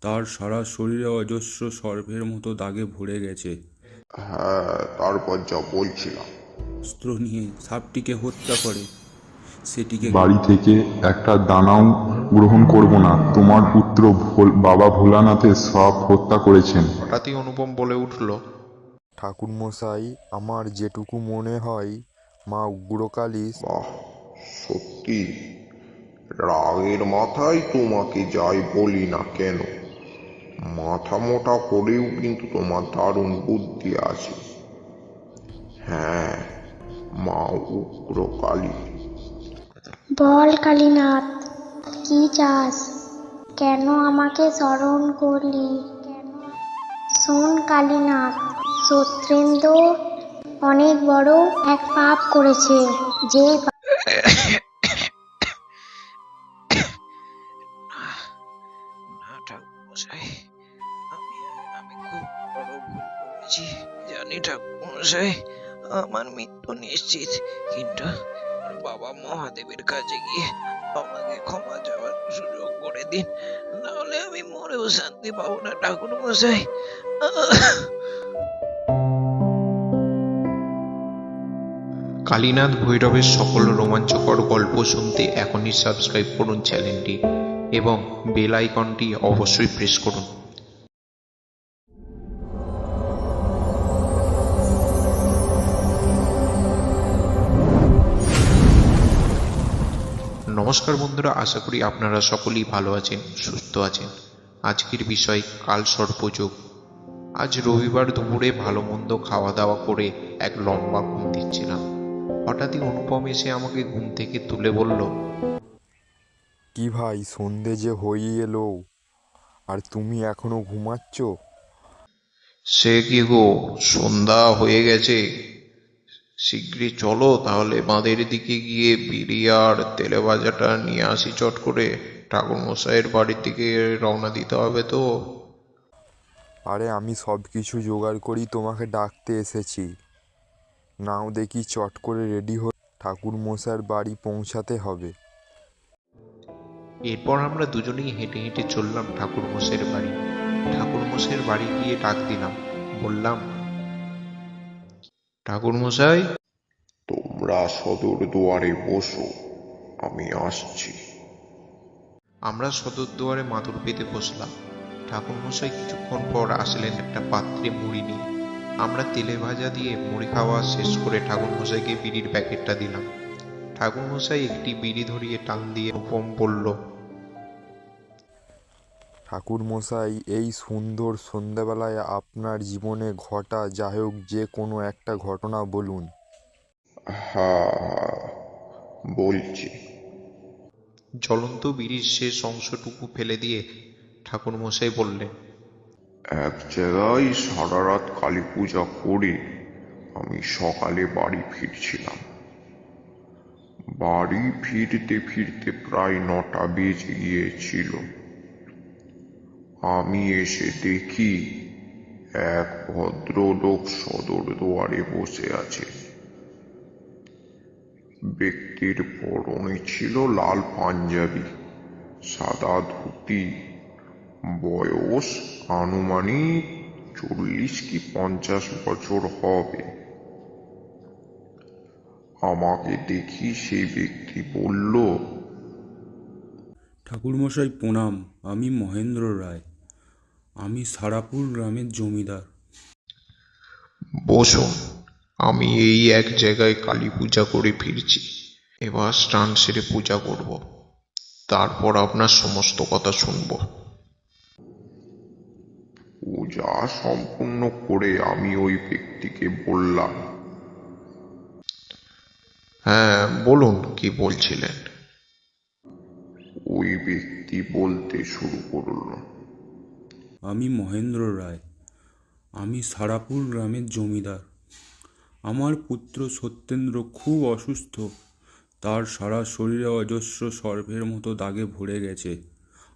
তার সারা শরীরে অজস্র সর্পের মতো দাগে ভরে গেছে। হ্যাঁ তারপর যা বলছিলাম। অস্ত্র নিয়ে সাপটিকে হত্যা করে। সেটিকে বাড়ি থেকে একটা দানাও গ্রহণ করব না। তোমার পুত্র ভোল- বাবা ভোলানাথের সব হত্যা করেছেন। হঠাৎই অনুপম বলে উঠল ঠাকুরমশাই আমার যেটুকু মনে হয় মা উগ্রকালী বাহ সত্যি। রাগের মাথায় তোমাকে যাই বলি না কেন? মাথা মোটা করেও কিন্তু তোমার দারুণ বুদ্ধি আছে। হ্যাঁ মা উগ্র কালী বল কালীনাথ, কি চাস? কেন আমাকে স্মরণ করলি? শোন কালীনাথ সত্যেন্দ্র অনেক বড় এক পাপ করেছে, যে ঠাকুরমশাই আমার মৃত্যু নিশ্চিত। কিন্তু বাবা মহাদেবের কাছে গিয়ে আমাকে ক্ষমা চাওয়ার সুযোগ করে দিন। নাহলে আমি মরেও শান্তি পাবো না, ঠাকুরমশাই। কালীনাথ ভৈরবের সকল রোমাঞ্চকর গল্প শুনতে এখনই সাবস্ক্রাইব করুন চ্যানেলটি এবং বেল আইকনটি অবশ্যই প্রেস করুন। নমস্কার বন্ধুরা আশা করি আপনারা সকলেই ভালো আছেন সুস্থ আছেন। আজকের বিষয় কাল সর্পযোগ আজ রবিবার দুপুরে ভালো মন্দ খাওয়া দাওয়া করে এক লম্বা ঘুম দিচ্ছিলাম। হঠাৎই অনুপম এসে আমাকে ঘুম থেকে তুলে বলল কি ভাই সন্ধে যে হয়ে এলো আর তুমি এখনও ঘুমাচ্ছ? সে কি গো সন্ধ্যা হয়ে গেছে। শীঘ্রই চলো তাহলে বাঁধের দিকে গিয়ে বিড়ি আর তেলে ভাজাটা নিয়ে আসি চট করে। ঠাকুর মশাইয়ের বাড়ির দিকে রওনা দিতে হবে তো। আরে আমি সব কিছু জোগাড় করি তোমাকে ডাকতে এসেছি। নাও দেখি চট করে রেডি হয়ে ঠাকুর মশাইয়ের বাড়ি পৌঁছাতে হবে। এরপর আমরা দুজনেই হেঁটে হেঁটে চললাম ঠাকুর মশাইয়ের বাড়ি। ঠাকুর মশাইয়ের বাড়ি গিয়ে ডাক দিলাম। বললাম ঠাকুর মশাই তোমরা সদর দুয়ারে বসো আমি আসছি। আমরা সদর দুয়ারে মাদুর পেতে বসলাম। ঠাকুরমশাই কিছুক্ষণ পর আসলেন একটা পাত্রে মুড়ি নিয়ে। আমরা তেলে ভাজা দিয়ে মুড়ি খাওয়া শেষ করে ঠাকুরমশাইকে বিড়ির প্যাকেটটা দিলাম। ঠাকুরমশাই একটি বিড়ি ধরিয়ে টান দিয়ে উপম বলল ঠাকুর মশাই এই সুন্দর সন্ধ্যাবেলায় আপনার জীবনে ঘটা যাই হোক যে কোনো একটা ঘটনা বলুন। হ্যাঁ বলছি। জ্বলন্ত বিড়ির শেষ অংশটুকু ফেলে দিয়ে ঠাকুরমশাই বললেন এক জায়গায় সারা রাত কালী পূজা করে আমি সকালে বাড়ি ফিরছিলাম। বাড়ি ফিরতে ফিরতে প্রায় নটা বেজে গিয়েছিল। আমি এসে দেখি এক ভদ্রলোক সদর দুয়ারে বসে আছে। ব্যক্তির পরনে ছিল লাল পাঞ্জাবি, সাদা ধুতি, বয়স আনুমানিক চল্লিশ কি পঞ্চাশ বছর হবে। আমাকে দেখি সেই ব্যক্তি বলল ঠাকুরমশাই প্রণাম আমি মহেন্দ্র রায়। আমি সারাপুর গ্রামের জমিদার। বসুন আমি এই এক জায়গায় কালী পূজা করে ফিরছি। এবার স্নান সেরে পূজা করব। তারপর আপনার সমস্ত কথা শুনব। পূজা সম্পূর্ণ করে আমি ওই ব্যক্তিকে বললাম। হ্যাঁ বলুন কি বলছিলেন? ওই ব্যক্তি বলতে শুরু করল। আমি মহেন্দ্র রায়। আমি সারাপুর গ্রামের জমিদার। আমার পুত্র সত্যেন্দ্র খুব অসুস্থ। তার সারা শরীরে অজস্র সর্পের মতো দাগে ভরে গেছে।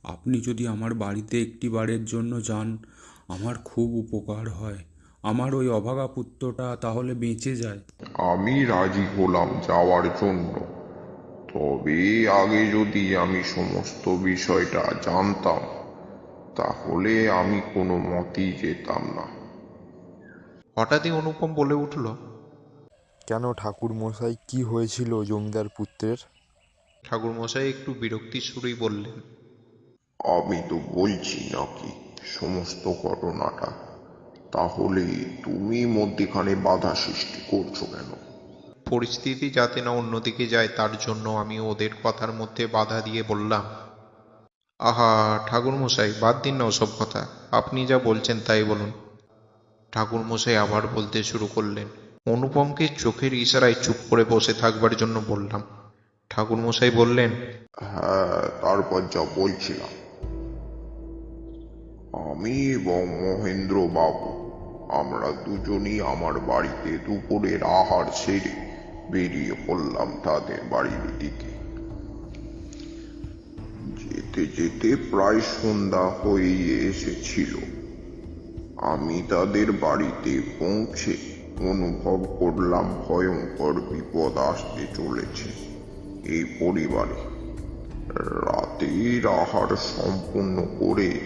আপনি যদি আমার বাড়িতে একটি বারের জন্য যান আমার খুব উপকার হয়। আমার ওই অভাগা পুত্রটা তাহলে বেঁচে যায়। আমি রাজি হলাম যাওয়ার জন্য। তবে আগে যদি আমি সমস্ত বিষয়টা জানতাম তাহলে আমি কোনো মতেই যেতাম না। হঠাৎই অনুপম বলে উঠল কেন ঠাকুর মশাই কি হয়েছিল জমিদার পুত্রের? ঠাকুরমশাই একটু বিরক্তির সুরেই বললেন আমি তো বলছি নাকি সমস্ত ঘটনাটা? তাহলে তুমি মধ্যেখানে বাধা সৃষ্টি করছ কেন? পরিস্থিতি যাতে না অন্যদিকে যায়, তার জন্য আমি ওদের কথার মধ্যে বাধা দিয়ে বললাম। আহা, ঠাকুরমশাই, বাদ দিন না ওসব কথা। আপনি যা বলছেন তাই বলুন। ঠাকুরমশাই আবার বলতে শুরু করলেন। অনুপমকে চোখের ইশারায় চুপ করে বসে থাকবার জন্য বললাম। ঠাকুরমশাই বললেন হ্যাঁ তারপর যা বলছিলাম। আমি এবং মহেন্দ্র বাবু আমরা দুজনই আমার বাড়িতে দুপুরের আহার সেরে বেরিয়ে পড়লাম তাদের বাড়ির দিকে। যেতে যেতে প্রায় সন্ধ্যা হয়ে এসেছিল। আমি তাদের বাড়িতে পৌঁছে অনুভব করলাম ভয়ঙ্কর বিপদ আসতে চলেছে এই পরিবারে। রাতের আহার সম্পূর্ণ করে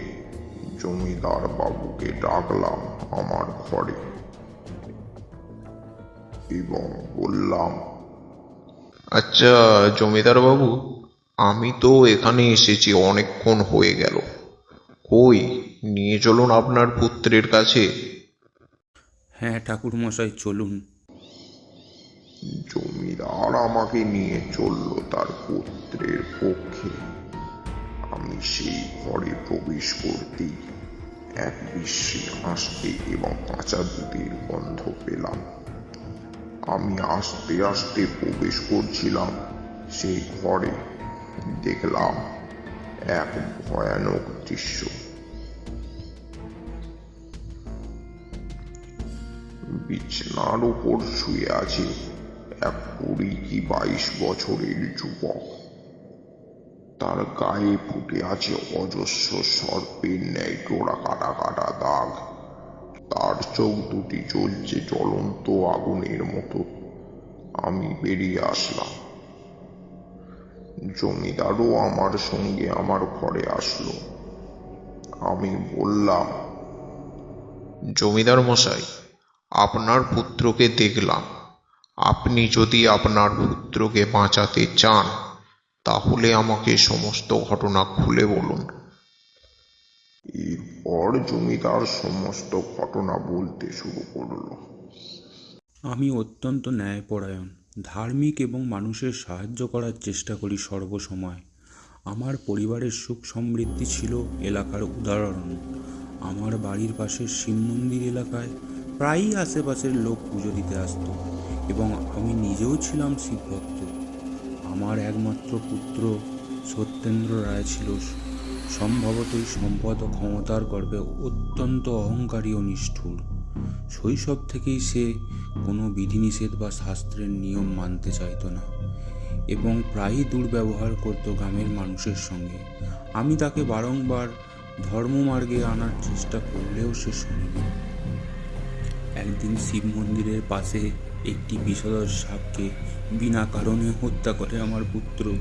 জমিদার বাবুকে ডাকলাম আমার ঘরে। এবং বললাম আচ্ছা জমিদার বাবু আমি তো এখানে এসেছি অনেকক্ষণ হয়ে গেল। কই নিয়ে চলুন আপনার পুত্রের কাছে। হ্যাঁ ঠাকুর মশাই চলুন। জমিদার আমাকে নিয়ে চলল তার পুত্রের পক্ষে। আমি সেই ঘরে প্রবেশ করতেই এক বিশ্বে আসতে এবং কাঁচা দুধের গন্ধ পেলাম। আমি আস্তে আস্তে প্রবেশ করছিলাম সেই ঘরে। দেখলাম এক ভয়ানক দৃশ্য। বিছনার উপর শুয়ে আছে এক কুড়ি কি বাইশ বছরের যুবক। তার গায়ে ফুটে আছে অজস্র সর্পের ন্যায় ডোরা কাটা কাটা দাগ। তার চোখ দুটি জ্বলছে জ্বলন্ত আগুনের মতো। আমি বেরিয়ে আসলাম। জমিদারও আমার সঙ্গে আমার ঘরে আসলো। আমি বললাম, জমিদার মশাই, আপনার পুত্রকে দেখলাম। আপনি যদি আপনার পুত্রকে বাঁচাতে চান, তাহলে আমাকে সমস্ত ঘটনা খুলে বলুন। এরপর জমিদার সমস্ত ঘটনা বলতে শুরু করল। আমি অত্যন্ত ন্যায়পরায়ণ, ধার্মিক এবং মানুষের সাহায্য করার চেষ্টা করি সর্বসময়। আমার পরিবারের সুখ সমৃদ্ধি ছিল এলাকার উদাহরণ। আমার বাড়ির পাশের শিব মন্দির এলাকায় প্রায়ই আশেপাশের লোক পুজো দিতে আসতো এবং আমি নিজেও ছিলাম শিবভক্ত। আমার একমাত্র পুত্র সত্যেন্দ্র রায় ছিল সম্ভবতই সম্পদ ও ক্ষমতার গর্বে অত্যন্ত অহংকারী ও নিষ্ঠুর। শৈশব থেকেই সে কোনো বিধিনিষেধ বা শাস্ত্রের নিয়ম মানতে চাইতো না এবং প্রায়ই দুর্ব্যবহার করতো গ্রামের মানুষের সঙ্গে। আমি তাকে বারংবার ধর্মমার্গে আনার চেষ্টা করলেও সে শুনিনি। একদিন শিব মন্দিরের পাশে একটি বিষধর সাপকে বিনা কারণে হত্যা করে আমার পুত্র।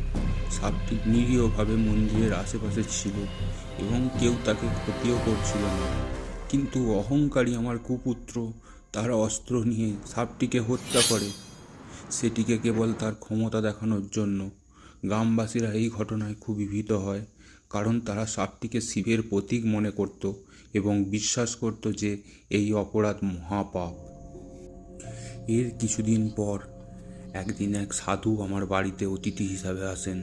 সাপটি নিরীহভাবে মন্দিরের আশেপাশে ছিল এবং কেউ তাকে ক্ষতিও করছিল না। কিন্তু অহংকারী আমার কুপুত্র তার অস্ত্র নিয়ে সাপটিকে হত্যা করে। সেটিকে কেবল তার ক্ষমতা দেখানোর জন্য। গ্রামবাসীরা এই ঘটনায় খুবই ভীত হয়, কারণ তারা সাপটিকে শিবের প্রতীক মনে করত এবং বিশ্বাস করত যে এই অপরাধ মহাপাপ। এর কিছুদিন পর একদিন এক সাধু আমার বাড়িতে অতিথি হিসাবে আসেন।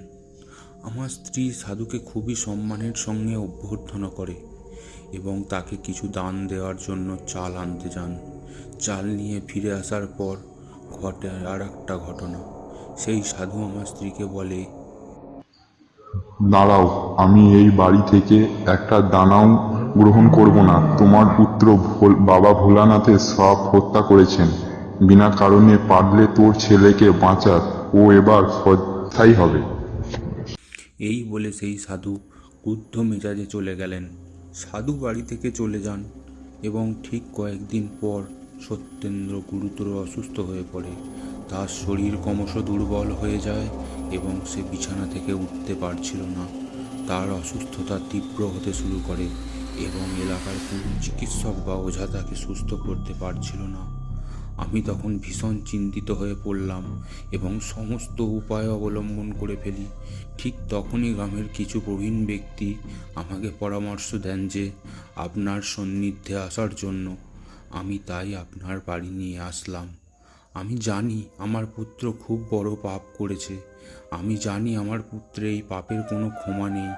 আমার স্ত্রী সাধুকে খুবই সম্মানের সঙ্গে অভ্যর্থনা করে এবং তাকে কিছু দান দেওয়ার জন্য চাল আনতে যান। চাল নিয়ে ফিরে আসার পর ঘটে আর একটা ঘটনা। সেই সাধু আমার স্ত্রীকে বলে, দাঁড়াও, আমি এই বাড়ি থেকে একটা দানাও গ্রহণ করব না। তোমার পুত্র বাবা ভোলানাথের সব হত্যা করেছেন। বিনা কারণে পারলে তোর ছেলেকে বাঁচার, ও এবার সৎসাই হবে। এই বলে সেই সাধু ক্রুদ্ধ মেজাজে চলে গেলেন। সাধু বাড়ি থেকে চলে যান এবং ঠিক কয়েকদিন পর সত্যেন্দ্র গুরুতর অসুস্থ হয়ে পড়ে। তার শরীর ক্রমশ দুর্বল হয়ে যায় এবং সে বিছানা থেকে উঠতে পারছিল না। তার অসুস্থতা তীব্র হতে শুরু করে এবং এলাকার কোনো চিকিৎসক বা ওঝা তাকে সুস্থ করতে পারছিল না। আমি তখন ভীষণ চিন্তিত হয়ে পড়লাম এবং সমস্ত উপায় অবলম্বন করে ফেলি। ঠিক তখনই গ্রামের কিছু প্রবীণ ব্যক্তি আমাকে পরামর্শ দেন যে, আপনার সান্নিধ্যে আসার জন্য আমি তাই আপনার বাড়ি নিয়ে আসলাম। আমি জানি আমার পুত্র খুব বড় পাপ করেছে। আমি জানি আমার পুত্রে এই পাপের কোনো ক্ষমা নেই।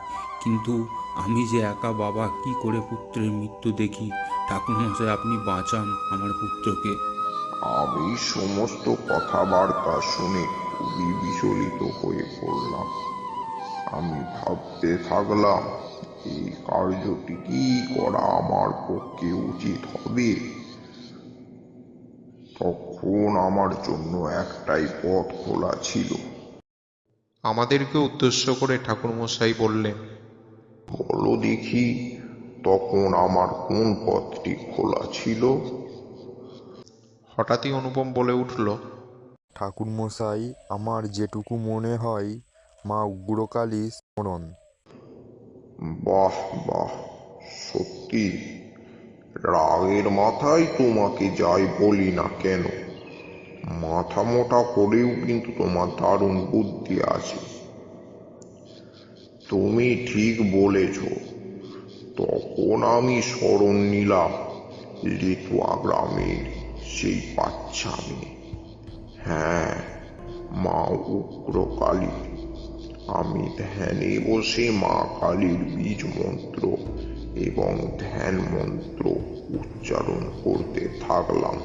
কিন্তু আমি যে একা বাবা, কি করে পুত্রের মৃত্যু দেখি? ঠাকুরমশাই, আপনি বাঁচান আমার পুত্রকে। আমি সমস্ত কথাবার্তা শুনে খুবই বিচলিত হয়ে পড়লাম। আমি ভাবতে থাকলাম এই কার্যটি কি করা আমার পক্ষে উচিত হবে? তখন আমার জন্য একটাই পথ খোলা ছিল। আমাদেরকে উদ্দেশ্য করে ঠাকুরমশাই বললেন বলো দেখি তখন আমার কোন পথটি খোলা ছিল? হঠাৎই অনুপম বলে উঠল ঠাকুরমশাই আমার যেটুকু মনে হয় মা উগ্রকালী স্মরণ। বাহ বাহ সত্যি। রাগের মাথায় তোমাকে যাই বলি না কেন? মাথা মোটা করেও কিন্তু তোমার দারুণ বুদ্ধি আছে। তুমি ঠিক বলেছ। তখন আমি স্মরণ নিলাম লিটুয়া গ্রামের সেই বাচ্চা মেয়ে হ্যাঁ মা উগ্র কালী আমি ধ্যানে বসে মা কালীর বীজ মন্ত্র এবং ধ্যান মন্ত্র উচ্চারণ করতে থাকলাম।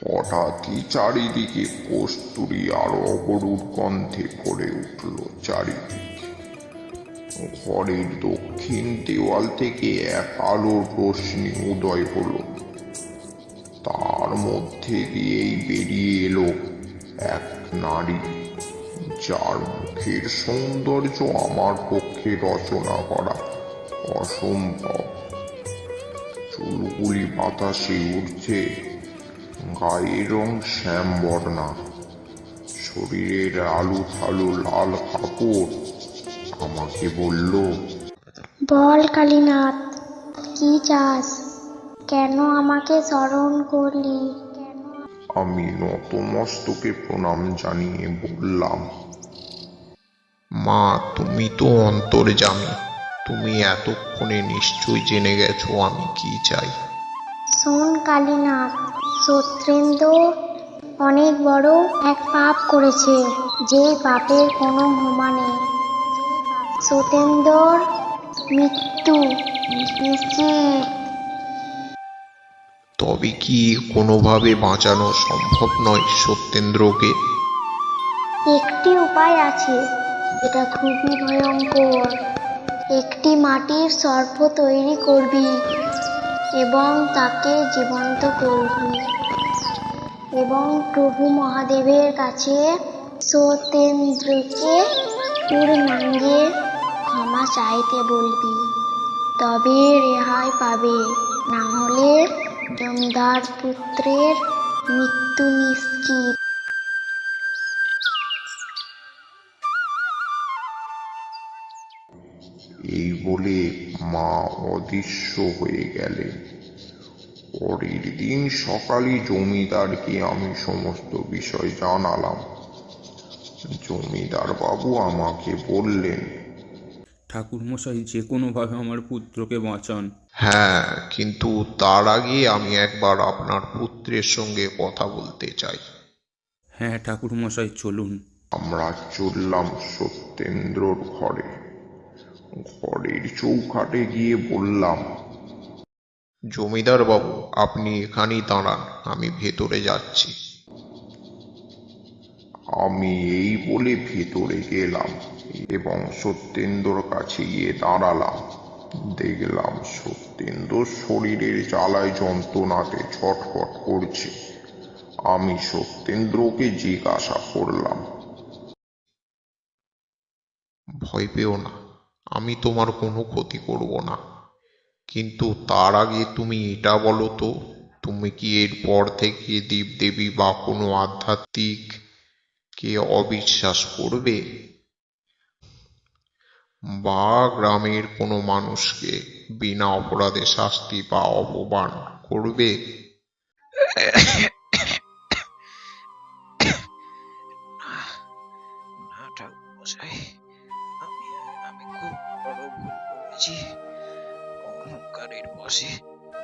হঠাৎই চারিদিকে কস্তুরি আর অগরুর গন্ধে ভরে উঠল চারিদিকে। ঘরের দক্ষিণ দেওয়াল থেকে এক আলোর রশ্মি উদয় হলো। তার মধ্যে দিয়েই বেরিয়ে এলো এক নারী, যার মুখের সৌন্দর্য আমার পক্ষে রচনা করা অসম্ভব। চুলগুলি বাতাসে উঠছে গায়ের রং শ্যাম বর্ণা শরীরের আলু থালু লাল কাপড় আমাকে বলল বল কালীনাথ কি চাস? কেন আমাকে স্মরণ করলি? আমি নতমস্তকে প্রণাম জানিয়ে বললাম মা তুমি তো অন্তর্জামী তুমি এতক্ষণে নিশ্চয়ই জেনে গেছো আমি কি চাই। শোন কালীনাথ সত্যেন্দ্র অনেক বড় এক পাপ করেছে যে পাপের কোনো ক্ষমা নেই। সত্যেন্দ্রর মৃত্যু। তবে কি কোনোভাবে বাঁচানো সম্ভব নয় সত্যেন্দ্রকে? একটি উপায় আছে এটা খুবই ভয়ঙ্কর। একটি মাটির সর্প তৈরি করবি এবং তাকে জীবন্ত করবি। এবং প্রভু মহাদেবের কাছে সত্যেন্দ্রকে পূর্ণাঙ্গে ক্ষমা চাইতে বলবি, তবে রেহাই পাবে। না হলে জমিদার পুত্রের মৃত্যু নিশ্চিত। এই বলে মা অদৃশ্য হয়ে গেলেন। পরের দিন সকালে জমিদারকে আমি সমস্ত বিষয় জানালাম। জমিদার বাবু আমাকে বললেন ঠাকুরমশাই যে কোনোভাবে আমার পুত্রকে বাঁচান। হ্যাঁ কিন্তু তার আগে আমি একবার আপনার পুত্রের সঙ্গে কথা বলতে চাই। হ্যাঁ ঠাকুরমশাই চলুন। আমরা চললাম সত্যেন্দ্রর ঘরে। ঘরের চৌখাটে গিয়ে বললাম জমিদার বাবু আপনি এখানেই দাঁড়ান আমি ভেতরে যাচ্ছি। আমি এই বলে ভেতরে গেলাম। এবং সত্যেন্দ্রর কাছে গিয়ে দাঁড়ালাম। দেখলাম সত্যেন্দ্র শরীরের জ্বালায় যন্ত্রণাতে ছটফট করছে। আমি সত্যেন্দ্রকে জিজ্ঞাসা করলাম, ভয় পেও না, আমি তোমার কোনো ক্ষতি করব না। কিন্তু তার আগে তুমি এটা বলো তো, তুমি কি এরপর থেকে দেবদেবী বা কোনো আধ্যাত্মিক কে অবিশ্বাস করবে? বা গ্রামের কোনো মানুষকে বিনা অপরাধে শাস্তি বা অপমান করবে?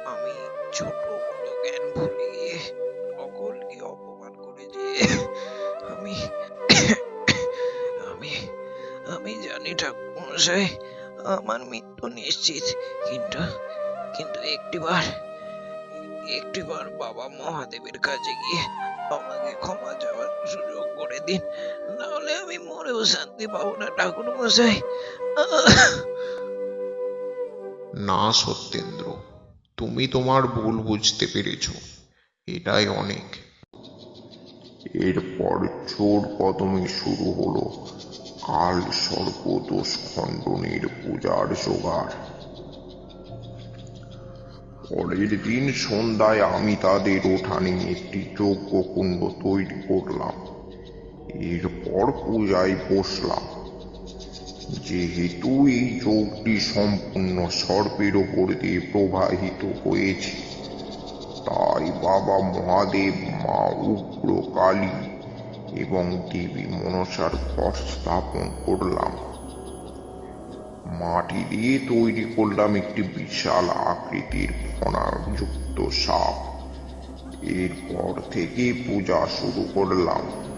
আমি ছোট জ্ঞান সকলকে অপমান আমি আমি আমি জানি ঠাকুর মশাই আমার মৃত্যু নিশ্চিত। কিন্তু কিন্তু একটিবার একটিবার বাবা মহাদেবের কাছে গিয়ে আমাকে ক্ষমা চাওয়ার সুযোগ করে দিন। নাহলে আমি মরেও শান্তি পাবো না ঠাকুর মশাই না সত্যেন্দ্র তুমি তোমার ভুল বুঝতে পেরেছ। এটাই অনেক। এরপর চোর কদমে শুরু হলো। কাল সর্বদোষ খণ্ডনের পূজার জোগাড়। পরের দিন সন্ধ্যায় আমি তাদের উঠানে একটি যজ্ঞ কুণ্ড তৈরি করলাম। এরপর পূজায় বসলাম। যেহেতু এই যোগটি সম্পূর্ণ সর্পের ওপর দিয়ে প্রবাহিত হয়েছে, তাই বাবা মহাদেব মা উগ্র কালী এবং দেবী মনসার ঘর স্থাপন করলাম। মাটি দিয়ে তৈরি করলাম একটি বিশাল আকৃতির ফণাযুক্ত সাপ। এরপর থেকে পূজা শুরু করলাম।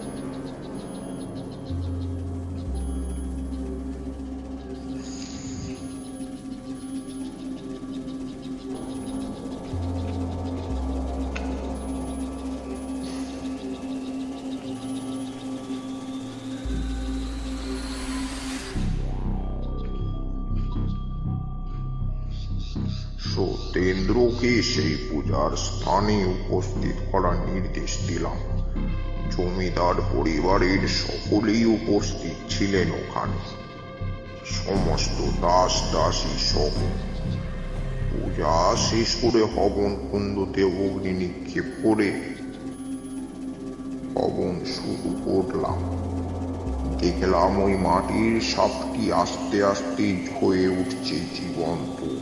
সত্যেন্দ্রকে সেই পূজার স্থানে উপস্থিত করার নির্দেশ দিলাম। জমিদার পরিবারের সকলেই উপস্থিত ছিলেন ওখানে। সমস্ত দাস দাসী সহ। পূজা শেষ করে হবন কুণ্ডতে অগ্নি নিক্ষেপ করে হবন শুরু করলাম। দেখলাম ওই মাটির সাপটি আস্তে আস্তে হয়ে উঠছে জীবন্ত।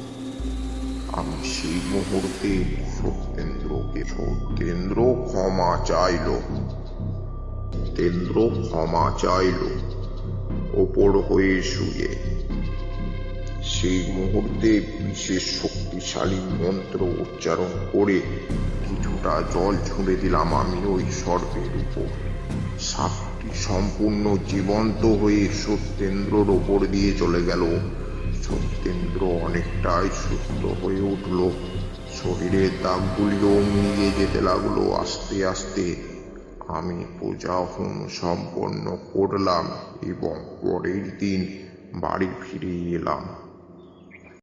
আমি সেই মুহূর্তে সত্যেন্দ্রকে সত্যেন্দ্র ক্ষমা চাইল। সত্যেন্দ্র ক্ষমা চাইল। ওপর হয়ে শুয়ে। সেই মুহূর্তে বিশেষ শক্তিশালী মন্ত্র উচ্চারণ করে কিছুটা জল ছুঁড়ে দিলাম আমি ওই সর্পের উপর। সাপটি সম্পূর্ণ জীবন্ত হয়ে সত্যেন্দ্রর ওপর দিয়ে চলে গেল। সত্যেন্দ্র অনেকটাই সুস্থ হয়ে উঠল। শরীরের দাগগুলিও মিলিয়ে যেতে লাগল আস্তে আস্তে। আমি পূজা হোম সম্পন্ন করলাম এবং পরের দিন বাড়ি ফিরে এলাম।